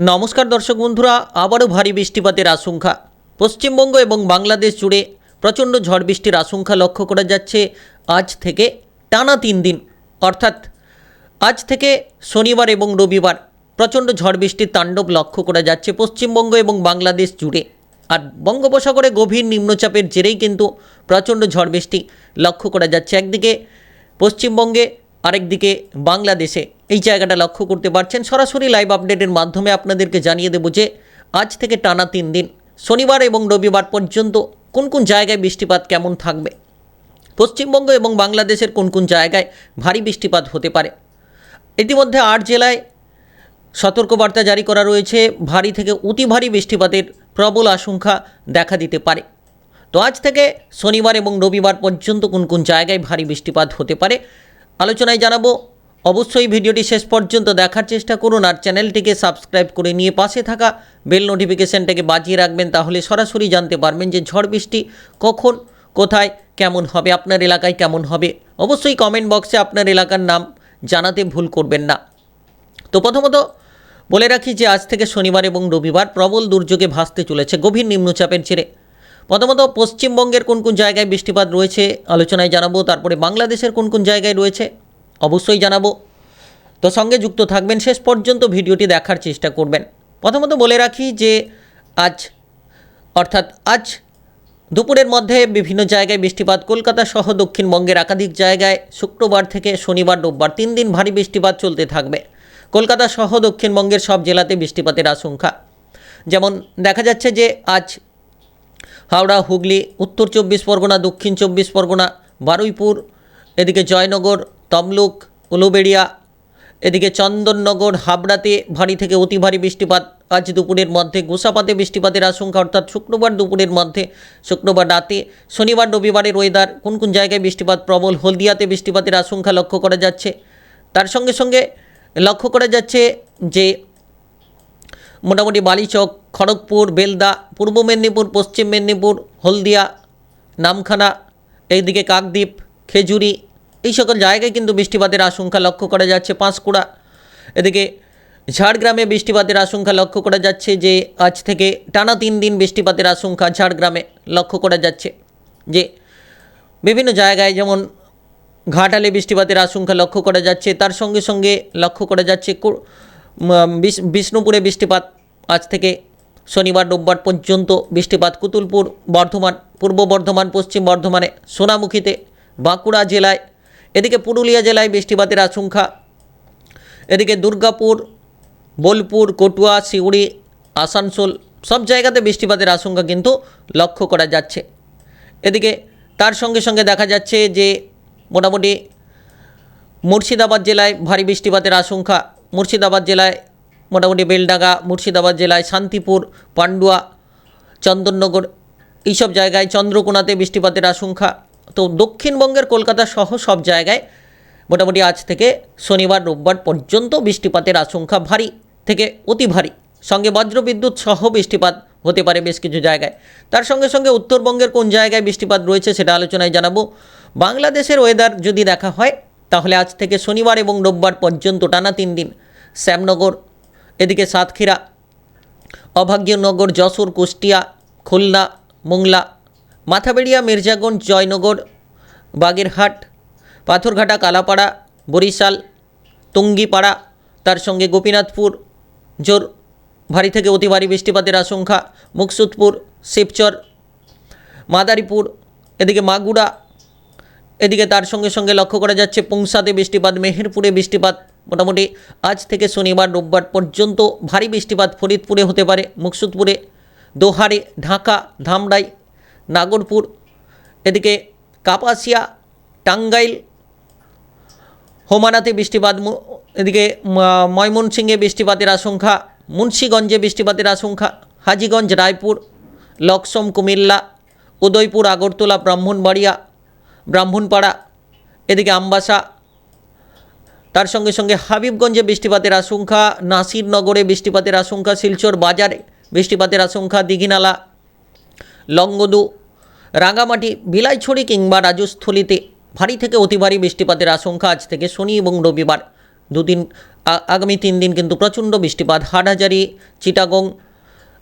নমস্কার দর্শক বন্ধুরা, আবারও ভারী বৃষ্টিপাতের আশঙ্কা। পশ্চিমবঙ্গ এবং বাংলাদেশ জুড়ে প্রচণ্ড ঝড় বৃষ্টির আশঙ্কা লক্ষ্য করা যাচ্ছে আজ থেকে টানা তিন দিন। অর্থাৎ আজ থেকে শনিবার এবং রবিবার প্রচণ্ড ঝড় বৃষ্টির তাণ্ডব লক্ষ্য করা যাচ্ছে পশ্চিমবঙ্গ এবং বাংলাদেশ জুড়ে। আর বঙ্গোপসাগরে গভীর নিম্নচাপের জেরেই কিন্তু প্রচণ্ড ঝড় বৃষ্টি লক্ষ্য করা যাচ্ছে। একদিকে পশ্চিমবঙ্গে আরেকদিকে বাংলাদেশে এই জায়গাটা লক্ষ্য করতে পারছেন। সরাসরি লাইভ আপডেটের মাধ্যমে আপনাদেরকে জানিয়ে দেবো যে, আজ থেকে টানা তিন দিন, শনিবার এবং রবিবার পর্যন্ত কোন কোন জায়গায় বৃষ্টিপাত কেমন থাকবে? পশ্চিমবঙ্গ এবং বাংলাদেশের কোন কোন জায়গায় ভারী বৃষ্টিপাত হতে পারে? ইতিমধ্যে আট জেলায় সতর্কবার্তা জারি করা রয়েছে। ভারী থেকে অতি ভারী বৃষ্টিপাতের প্রবল আশঙ্কা দেখা দিতে পারে। তো আজ থেকে শনিবার এবং রবিবার পর্যন্ত কোন কোন জায়গায় ভারী বৃষ্টিপাত হতে পারে? আলোচনায় জানাব, অবশ্যই ভিডিওটি শেষ পর্যন্ত দেখার চেষ্টা করুন আর চ্যানেলটিকে সাবস্ক্রাইব করে নিয়ে পাশে থাকা বেল নোটিফিকেশানটাকে বাজিয়ে রাখবেন তাহলে সরাসরি জানতে পারবেন যে ঝড় বৃষ্টি কখন, কোথায়, কেমন হবে, আপনার এলাকায় কেমন হবে। অবশ্যই কমেন্ট বক্সে আপনার এলাকার নাম জানাতে ভুল করবেন না। তো প্রথমত বলে রাখি যে আজ থেকে শনিবার এবং রবিবার প্রবল দুর্যোগে ভাসতে চলেছে, গভীর নিম্নচাপের জেরে। প্রথমত পশ্চিমবঙ্গের কোন কোন জায়গায় বৃষ্টিপাত রয়েছে আলোচনায় জানাব, তারপরে বাংলাদেশের কোন কোন জায়গায় রয়েছে অবশ্যই জানাব। তো সঙ্গে যুক্ত থাকবেন, শেষ পর্যন্ত ভিডিওটি দেখার চেষ্টা করবেন। প্রথমত বলে রাখি যে আজ, অর্থাৎ আজ দুপুরের মধ্যে বিভিন্ন জায়গায় বৃষ্টিপাত, কলকাতা সহ দক্ষিণবঙ্গের একাধিক জায়গায় শুক্রবার থেকে শনিবার, রোববার তিন দিন ভারী বৃষ্টিপাত চলতে থাকবে। কলকাতা সহ দক্ষিণবঙ্গের সব জেলাতে বৃষ্টিপাতের আশঙ্কা। যেমন দেখা যাচ্ছে যে আজ হাওড়া, হুগলি, উত্তর চব্বিশ পরগনা, দক্ষিণ চব্বিশ পরগনা, বারুইপুর, এদিকে জয়নগর, তমলুক, উলুবেড়িয়া, এদিকে চন্দননগর, হাবড়াতে ভারী থেকে অতি ভারী বৃষ্টিপাত। আজ দুপুরের মধ্যে গোসাপাতে বৃষ্টিপাতের আশঙ্কা, অর্থাৎ শুক্রবার দুপুরের মধ্যে, শুক্রবার রাতে, শনিবার, রবিবারের ওয়েদার কোন কোন জায়গায় বৃষ্টিপাত প্রবল, হলদিয়াতে বৃষ্টিপাতের আশঙ্কা লক্ষ্য করা যাচ্ছে। তার সঙ্গে সঙ্গে লক্ষ্য করা যাচ্ছে যে মোটামুটি বালিচক খড়গপুর, বেলদা, পূর্ব মেদিনীপুর, পশ্চিম মেদিনীপুর, হলদিয়া, নামখানা, এইদিকে কাকদ্বীপ, খেজুরি, এই সকল জায়গায় কিন্তু বৃষ্টিপাতের আশঙ্কা লক্ষ্য করা যাচ্ছে। পাঁশকুড়া, এদিকে ঝাড়গ্রামে বৃষ্টিপাতের আশঙ্কা লক্ষ্য করা যাচ্ছে যে আজ থেকে টানা তিন দিন বৃষ্টিপাতের আশঙ্কা ঝাড়গ্রামে লক্ষ্য করা যাচ্ছে যে বিভিন্ন জায়গায় যেমন ঘাটালে বৃষ্টিপাতের আশঙ্কা লক্ষ্য করা যাচ্ছে, তার সঙ্গে সঙ্গে লক্ষ্য করা যাচ্ছে বিষ্ণুপুরে বৃষ্টিপাত আজ থেকে শনিবার রোববার পর্যন্ত বৃষ্টিপাত কুতুলপুর, বর্ধমান, পূর্ব বর্ধমান, পশ্চিম বর্ধমানে সোনামুখীতে, বাঁকুড়া জেলায়, এদিকে পুরুলিয়া জেলায় বৃষ্টিপাতের আশঙ্কা। এদিকে দুর্গাপুর, বোলপুর, কটুয়া, সিউড়ি, আসানসোল সব জায়গাতে বৃষ্টিপাতের আশঙ্কা কিন্তু লক্ষ্য করা যাচ্ছে। এদিকে তার সঙ্গে সঙ্গে দেখা যাচ্ছে যে মোটামুটি মুর্শিদাবাদ জেলায় ভারী বৃষ্টিপাতের আশঙ্কা। মুর্শিদাবাদ জেলায় মোটামুটি বেলডাঙ্গা, মুর্শিদাবাদ জেলায় শান্তিপুর, পান্ডুয়া, চন্দননগর, এইসব জায়গায় চন্দ্রকোনাতে বৃষ্টিপাতের আশঙ্কা। তো দক্ষিণবঙ্গের কলকাতা সহ সব জায়গায় মোটামুটি আজ থেকে শনিবার, রোববার পর্যন্ত বৃষ্টিপাতের আশঙ্কা ভারী থেকে অতি ভারী। সঙ্গে বজ্রবিদ্যুৎ সহ বৃষ্টিপাত হতে পারে বেশ কিছু জায়গায়। তার সঙ্গে সঙ্গে উত্তরবঙ্গের কোন জায়গায় বৃষ্টিপাত রয়েছে সেটা আলোচনায় জানাব। বাংলাদেশের ওয়েদার যদি দেখা হয়, তাহলে আজ থেকে শনিবার এবং রোববার পর্যন্ত টানা তিন দিন। শ্যামনগর এদিকে সাতক্ষীরা, অভাগ্যনগর, যশোর, কুষ্টিয়া, খুলনা, মোংলা, মাথাবেড়িয়া, মির্জাগঞ্জ, জয়নগর, বাগেরহাট, পাথরঘাটা, কালাপাড়া, বরিশাল তুঙ্গিপাড়া তার সঙ্গে গোপীনাথপুর, জোর ভারী থেকে অতি ভারী বৃষ্টিপাতের আশঙ্কা, মুকসুদপুর, শিবচর, মাদারীপুর, এদিকে মাগুড়া এদিকে তার সঙ্গে সঙ্গে লক্ষ্য করা যাচ্ছে পুংসাতে বৃষ্টিপাত, মেহেরপুরে বৃষ্টিপাত মোটামুটি আজ থেকে শনিবার, রোববার পর্যন্ত ভারী বৃষ্টিপাত ফরিদপুরে হতে পারে, মুকসুদপুরে, দোহারে, ঢাকা, ধামরাই, নাগরপুর, এদিকে কাপাসিয়া, টাঙ্গাইল, হোমানাতে বৃষ্টিপাত এদিকে ময়মনসিংহে বৃষ্টিপাতের আশঙ্কা, মুন্সীগঞ্জে বৃষ্টিপাতের আশঙ্কা, হাজিগঞ্জ, রায়পুর, লক্সম, কুমিল্লা, উদয়পুর, আগরতলা, ব্রাহ্মণবাড়িয়া, ব্রাহ্মণপাড়া, এদিকে আমবাসা তার সঙ্গে সঙ্গে হাবিবগঞ্জে বৃষ্টিপাতের আশঙ্কা, নাসিরনগরে বৃষ্টিপাতের আশঙ্কা, শিলচর বাজারে বৃষ্টিপাতের আশঙ্কা, দীঘিনালা, লংগদু, রাঙামাটি বিলাইছড়ি কিংবা রাজস্থলীতে ভারী থেকে অতি ভারী বৃষ্টিপাতের আশঙ্কা আজ থেকে শনি এবং রবিবার। দুদিন আগামী তিন দিন কিন্তু প্রচণ্ড বৃষ্টিপাত। হাটহাজারি, চিটাগং,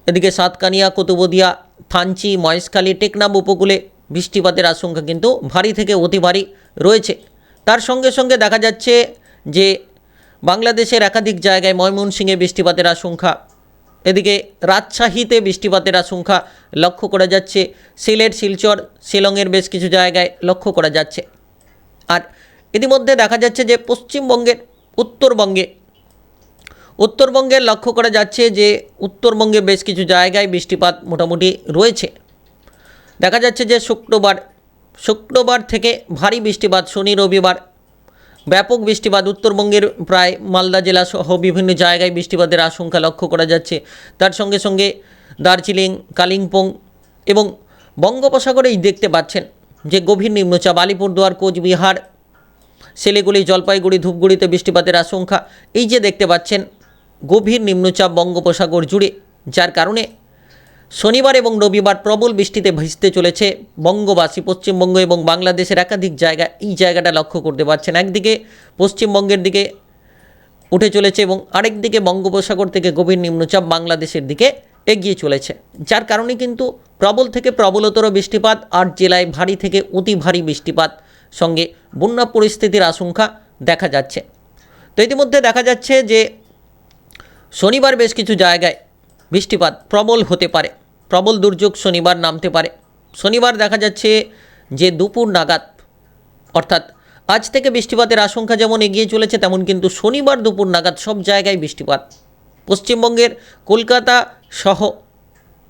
এদিকে সাতকানিয়া, কুতুবদিয়া, থানচি, মহেশখালী টেকনাব উপকূলে বৃষ্টিপাতের আশঙ্কা কিন্তু ভারী থেকে অতি ভারী রয়েছে। তার সঙ্গে সঙ্গে দেখা যাচ্ছে যে বাংলাদেশের একাধিক জায়গায় ময়মনসিংহে বৃষ্টিপাতের আশঙ্কা, এদিকে রাজশাহীতে বৃষ্টিপাতের আশঙ্কা লক্ষ্য করা যাচ্ছে, সিলেট, শিলচর, শিলংয়ের বেশ কিছু জায়গায় লক্ষ্য করা যাচ্ছে। আর ইতিমধ্যে দেখা যাচ্ছে যে পশ্চিমবঙ্গের উত্তরবঙ্গে উত্তরবঙ্গে লক্ষ্য করা যাচ্ছে যে উত্তরবঙ্গে বেশ কিছু জায়গায় বৃষ্টিপাত মোটামুটি রয়েছে। দেখা যাচ্ছে যে শুক্রবার শুক্রবার থেকে ভারী বৃষ্টিপাত, শনি, রবিবার ব্যাপক বৃষ্টিপাত উত্তরবঙ্গের প্রায় মালদা জেলা সহ বিভিন্ন জায়গায় বৃষ্টিপাতের আশঙ্কা লক্ষ্য করা যাচ্ছে। তার সঙ্গে সঙ্গে দার্জিলিং, কালিম্পং এবং বঙ্গোপসাগরেই দেখতে পাচ্ছেন যে গভীর নিম্নচাপ। আলিপুরদুয়ার, কোচবিহার, শিলিগুড়ি, জলপাইগুড়ি, ধূপগুড়িতে বৃষ্টিপাতের আশঙ্কা। এই যে দেখতে পাচ্ছেন, গভীর নিম্নচাপ বঙ্গোপসাগর জুড়ে, যার কারণে শনিবার এবং রবিবার প্রবল বৃষ্টিতে ভিজতে চলেছে বঙ্গবাসী। পশ্চিমবঙ্গ এবং বাংলাদেশের একাধিক জায়গা এই জায়গাটা লক্ষ্য করতে পারছেন। একদিকে পশ্চিমবঙ্গের দিকে উঠে চলেছে এবং আরেক দিকে বঙ্গোপসাগর থেকে গভীর নিম্নচাপ বাংলাদেশের দিকে এগিয়ে চলেছে। যার কারণে কিন্তু প্রবল থেকে প্রবলতর বৃষ্টিপাত আট জেলায় ভারী থেকে অতি ভারী বৃষ্টিপাত সঙ্গে বন্যা পরিস্থিতির আশঙ্কা দেখা যাচ্ছে। তো ইতিমধ্যে দেখা যাচ্ছে যে শনিবার বেশ কিছু জায়গায় বৃষ্টিপাত প্রবল হতে পারে। প্রবল দুর্যোগ শনিবার নামতে পারে। শনিবার দেখা যাচ্ছে যে দুপুর নাগাদ, অর্থাৎ আজ থেকে বৃষ্টিপাতের আশঙ্কা যেমন এগিয়ে চলেছে, তেমন কিন্তু শনিবার দুপুর নাগাদ সব জায়গায় বৃষ্টিপাত। পশ্চিমবঙ্গের কলকাতা সহ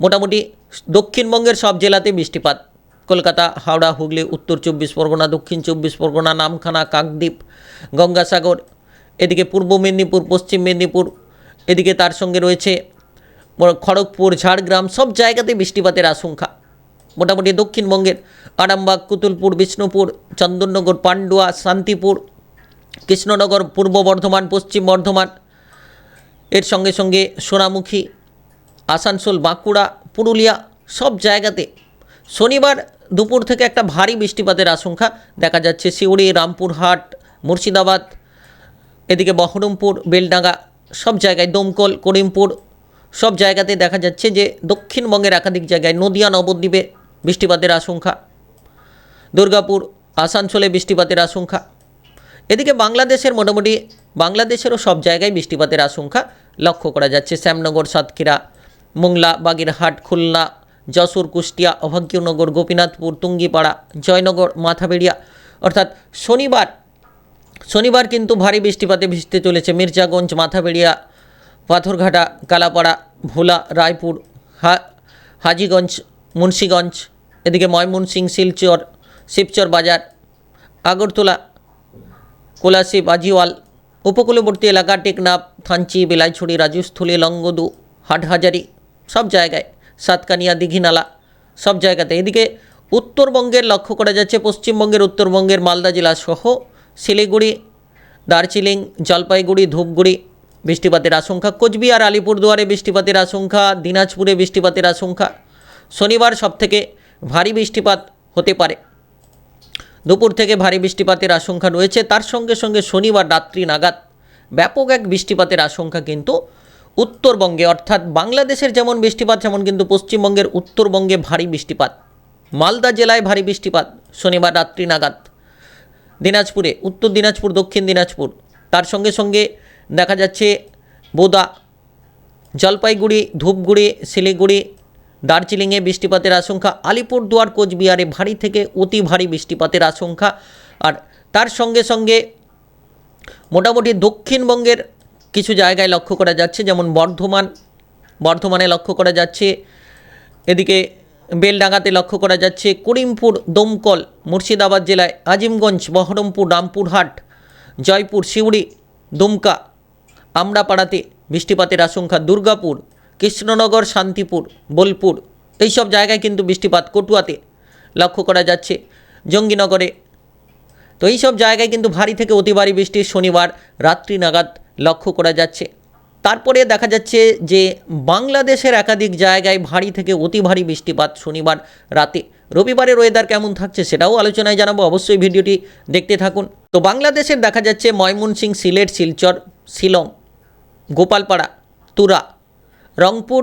মোটামুটি দক্ষিণবঙ্গের সব জেলাতে বৃষ্টিপাত। কলকাতা, হাওড়া, হুগলি, উত্তর চব্বিশ পরগনা, দক্ষিণ চব্বিশ পরগনা, নামখানা, কাকদ্বীপ, গঙ্গাসাগর, এদিকে পূর্ব মেদিনীপুর, পশ্চিম মেদিনীপুর, এদিকে তার সঙ্গে রয়েছে খড়গপুর, ঝাড়গ্রাম, সব জায়গাতে বৃষ্টিপাতের আশঙ্কা। মোটামুটি দক্ষিণবঙ্গের আরামবাগ, কুতুলপুর, বিষ্ণুপুর, চন্দননগর, পান্ডুয়া, শান্তিপুর, কৃষ্ণনগর, পূর্ব বর্ধমান, পশ্চিম বর্ধমান, এর সঙ্গে সঙ্গে সোনামুখী, আসানসোল, বাঁকুড়া, পুরুলিয়া, সব জায়গাতে শনিবার দুপুর থেকে একটা ভারী বৃষ্টিপাতের আশঙ্কা দেখা যাচ্ছে। সিউড়ি রামপুরহাট, মুর্শিদাবাদ, এদিকে বহরমপুর, বেলডাঙ্গা, সব জায়গায় দমকল, করিমপুর সব জায়গাতে দেখা যাচ্ছে যে দক্ষিণবঙ্গের একাধিক জায়গায় নদিয়া, নবদ্বীপে বৃষ্টিপাতের আশঙ্কা। দুর্গাপুর, আসানসোলে বৃষ্টিপাতের আশঙ্কা। এদিকে বাংলাদেশের মোটামুটি, বাংলাদেশেরও সব জায়গায় বৃষ্টিপাতের আশঙ্কা লক্ষ্য করা যাচ্ছে। শ্যামনগর, সাতক্ষীরা, মোংলা, বাগেরহাট, খুলনা, যশোর, কুষ্টিয়া, অভাগ্যনগর, গোপীনাথপুর তুঙ্গিপাড়া জয়নগর, মাথাবেড়িয়া। অর্থাৎ শনিবার শনিবার কিন্তু ভারী বৃষ্টিপাতে ভিজতে চলেছে মির্জাগঞ্জ, মাথাবেড়িয়া পাথরঘাটা, কালাপাড়া, ভোলা, রায়পুর হাজিগঞ্জ, মুন্সীগঞ্জ, এদিকে ময়মনসিং, শিলচর, শিবচর বাজার, আগরতলা কোলাশিব আজিওয়াল উপকূলবর্তী এলাকা, টেকনাফ, থানচি, বেলাইছড়ি, রাজস্থলী লঙ্গদু হাটহাজারি, সব জায়গায়, সাতকানিয়া, দীঘিনালা, সব জায়গাতে। এদিকে উত্তরবঙ্গের লক্ষ্য করা যাচ্ছে পশ্চিমবঙ্গের, উত্তরবঙ্গের মালদা জেলা সহ শিলিগুড়ি, দার্জিলিং, জলপাইগুড়ি, ধূপগুড়ি বৃষ্টিপাতের আশঙ্কা, কোচবিহার, আলিপুরদুয়ারে বৃষ্টিপাতের আশঙ্কা, দিনাজপুরে বৃষ্টিপাতের আশঙ্কা। শনিবার সবথেকে ভারী বৃষ্টিপাত হতে পারে। দুপুর থেকে ভারী বৃষ্টিপাতের আশঙ্কা রয়েছে। তার সঙ্গে সঙ্গে শনিবার রাত্রি নাগাদ ব্যাপক এক বৃষ্টিপাতের আশঙ্কা কিন্তু উত্তরবঙ্গে, অর্থাৎ বাংলাদেশের যেমন বৃষ্টিপাত, যেমন কিন্তু পশ্চিমবঙ্গের উত্তরবঙ্গে ভারী বৃষ্টিপাত। মালদা জেলায় ভারী বৃষ্টিপাত শনিবার রাত্রি নাগাদ। দিনাজপুরে, উত্তর দিনাজপুর, দক্ষিণ দিনাজপুর। তার সঙ্গে সঙ্গে দেখা যাচ্ছে বোদা, জলপাইগুড়ি, ধূপগুড়ি, শিলিগুড়ি, দার্জিলিংয়ে বৃষ্টিপাতের আশঙ্কা, আলিপুরদুয়ার, কোচবিহারে ভারী থেকে অতি ভারী বৃষ্টিপাতের আশঙ্কা। আর তার সঙ্গে সঙ্গে মোটামুটি দক্ষিণবঙ্গের কিছু জায়গায় লক্ষ্য করা যাচ্ছে, যেমন বর্ধমান, বর্ধমানে লক্ষ্য করা যাচ্ছে, এদিকে বেলডাঙ্গাতে লক্ষ্য করা যাচ্ছে, করিমপুর, দমকল, মুর্শিদাবাদ জেলায় আজিমগঞ্জ, বহরমপুর, রামপুরহাট, জয়পুর সিউড়ি দুমকা আমড়াপাড়াতে বৃষ্টিপাতের আশঙ্কা দুর্গাপুর, কৃষ্ণনগর, শান্তিপুর, বোলপুর। এইসব জায়গায় কিন্তু বৃষ্টিপাত কটুয়াতে লক্ষ্য করা যাচ্ছে জঙ্গিনগরে। তো এই সব জায়গায় কিন্তু ভারী থেকে অতি ভারী বৃষ্টি শনিবার রাত্রি নাগাদ লক্ষ্য করা যাচ্ছে। তারপরে দেখা যাচ্ছে যে বাংলাদেশের একাধিক জায়গায় ভারী থেকে অতি ভারী বৃষ্টিপাত শনিবার রাতে। রবিবারের ওয়েদার কেমন থাকছে সেটাও আলোচনায় জানাব, অবশ্যই ভিডিওটি দেখতে থাকুন। তো বাংলাদেশের দেখা যাচ্ছে ময়মনসিং সিলেট, শিলচর, শিলং। গোপালপাড়া, তুরা, রংপুর,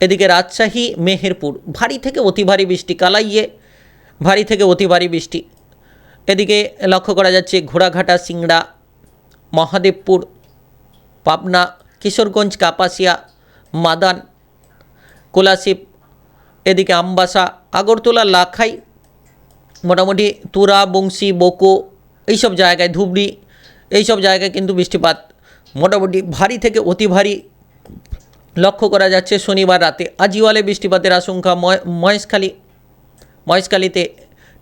এদিকে রাজশাহী, মেহেরপুর। ভারী থেকে অতি ভারী বৃষ্টি, কালাইয়ে ভারী থেকে অতি ভারী বৃষ্টি। এদিকে লক্ষ্য করা যাচ্ছে ঘোড়াঘাটা, সিংড়া, মহাদেবপুর, পাবনা, কিশোরগঞ্জ, কাপাসিয়া, মাদান কোলাশিপ এদিকে আমবাসা, আগরতলা, লাখাই, মোটামুটি তুরা, বংশী, বোকো, এইসব জায়গায় ধুবড়ি, এইসব জায়গায় কিন্তু বৃষ্টিপাত মোটামুটি ভারী থেকে অতি ভারী লক্ষ্য করা যাচ্ছে শনিবার রাতে। আজিওয়ালে বৃষ্টিপাতের আশঙ্কা মহেশখালী, মহেশখালীতে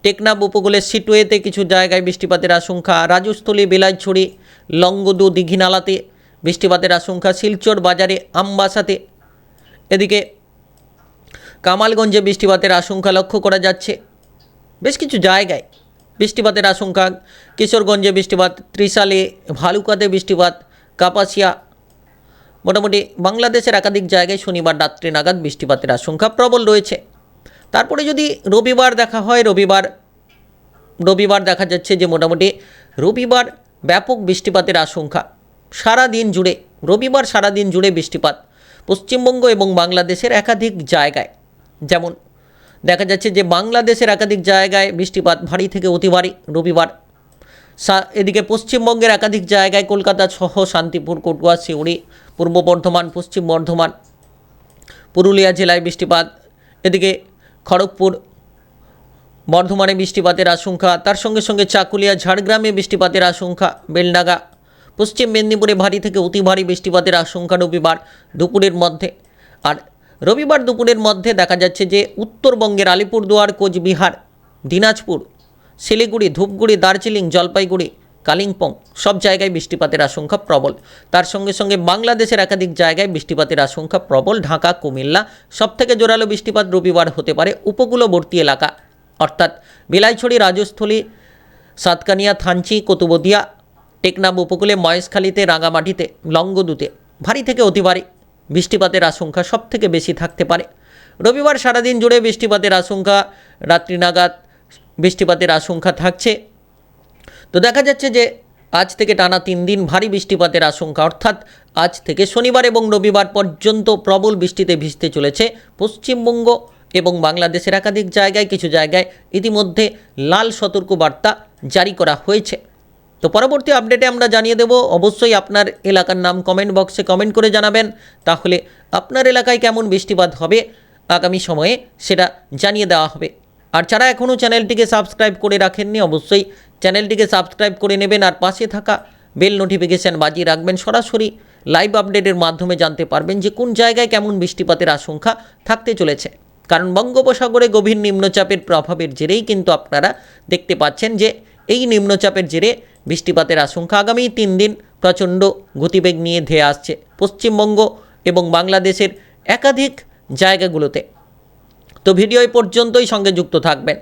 টেকনাফ উপকূলের সিটুয়েতে কিছু জায়গায় বৃষ্টিপাতের আশঙ্কা। রাজস্থলী বেলাইছড়ি লঙ্গদু দীঘিনালাতে বৃষ্টিপাতের আশঙ্কা। শিলচর বাজারে আমবাসাতে এদিকে কামালগঞ্জে বৃষ্টিপাতের আশঙ্কা লক্ষ্য করা যাচ্ছে। বেশ কিছু জায়গায় বৃষ্টিপাতের আশঙ্কা। কিশোরগঞ্জে বৃষ্টিপাত, ত্রিশালে ভালুকাতে বৃষ্টিপাত কাপাসিয়া। মোটামুটি বাংলাদেশের একাধিক জায়গায় শনিবার রাত্রি নাগাদ বৃষ্টিপাতের আশঙ্কা প্রবল রয়েছে। তারপরে যদি রবিবার দেখা হয়, রবিবার রবিবার দেখা যাচ্ছে যে মোটামুটি রবিবার ব্যাপক বৃষ্টিপাতের আশঙ্কা। সারা দিন জুড়ে, রবিবার সারা দিন জুড়ে বৃষ্টিপাত পশ্চিমবঙ্গ এবং বাংলাদেশের একাধিক জায়গায়। যেমন দেখা যাচ্ছে যে বাংলাদেশের একাধিক জায়গায় বৃষ্টিপাত ভারী থেকে অতি ভারী রবিবার। এদিকে পশ্চিমবঙ্গের একাধিক জায়গায় কলকাতা সহ শান্তিপুর, কটুয়া, সিউড়ি, পূর্ব বর্ধমান, পশ্চিম বর্ধমান, পুরুলিয়া জেলায় বৃষ্টিপাত, এদিকে খড়গপুর, বর্ধমানে বৃষ্টিপাতের আশঙ্কা, তার সঙ্গে সঙ্গে চাকুলিয়া, ঝাড়গ্রামে বৃষ্টিপাতের আশঙ্কা, বেলডাঙ্গা, পশ্চিম মেদিনীপুরে ভারী থেকে অতি ভারী বৃষ্টিপাতের আশঙ্কা রবিবার দুপুরের মধ্যে। আর রবিবার দুপুরের মধ্যে দেখা যাচ্ছে যে উত্তরবঙ্গের আলিপুরদুয়ার, কোচবিহার, দিনাজপুর শিলিগুড়ি, ধূপগুড়ি, দার্জিলিং, জলপাইগুড়ি, কালিম্পং সব জায়গায় বৃষ্টিপাতের আশঙ্কা প্রবল। তার সঙ্গে সঙ্গে বাংলাদেশের একাধিক জায়গায় বৃষ্টিপাতের আশঙ্কা প্রবল। ঢাকা, কুমিল্লা সবথেকে জোরালো বৃষ্টিপাত রবিবার হতে পারে উপকূলবর্তী এলাকা। অর্থাৎ বিলাইছড়ি, রাজস্থলী, সাতকানিয়া, থানচি, কতুবদিয়া, টেকনাফ উপকূলে, মহেশখালীতে, রাঙামাটিতে লঙ্গদুতে ভারী থেকে অতি ভারী বৃষ্টিপাতের আশঙ্কা সবথেকে বেশি থাকতে পারে। রবিবার সারাদিন জুড়ে বৃষ্টিপাতের আশঙ্কা রাত্রি নাগাদ বৃষ্টিপাতের আশঙ্কা থাকছে। তো দেখা যাচ্ছে যে আজ থেকে টানা তিন দিন ভারী বৃষ্টিপাতের আশঙ্কা, অর্থাৎ আজ থেকে শনিবার এবং রবিবার পর্যন্ত প্রবল বৃষ্টিতে ভিজতে চলেছে পশ্চিমবঙ্গ এবং বাংলাদেশের একাধিক জায়গায়, কিছু জায়গায় ইতিমধ্যে লাল সতর্ক বার্তা জারি করা হয়েছে। তো পরবর্তী আপডেটে আমরা জানিয়ে দেব, অবশ্যই আপনার এলাকার নাম কমেন্ট বক্সে কমেন্ট করে জানাবেন। তাহলে আপনার এলাকায় কেমন বৃষ্টিপাত হবে আগামী সময়ে সেটা জানিয়ে দেওয়া হবে। আর যারা এখনও চ্যানেলটিকে সাবস্ক্রাইব করে রাখেননি, অবশ্যই চ্যানেলটিকে সাবস্ক্রাইব করে নেবেন আর পাশে থাকা বেল নোটিফিকেশান বাজিয়ে রাখবেন। সরাসরি লাইভ আপডেটের মাধ্যমে জানতে পারবেন যে কোন জায়গায় কেমন বৃষ্টিপাতের আশঙ্কা থাকতে চলেছে। কারণ বঙ্গোপসাগরে গভীর নিম্নচাপের প্রভাবের জেরেই কিন্তু আপনারা দেখতে পাচ্ছেন যে এই নিম্নচাপের জেরে বৃষ্টিপাতের আশঙ্কা আগামী তিন দিন প্রচণ্ড গতিবেগ নিয়ে ধেয়ে আসছে পশ্চিমবঙ্গ এবং বাংলাদেশের একাধিক জায়গাগুলোতে। তো ভিডিও এই পর্যন্তই সঙ্গে যুক্ত থাকবেন।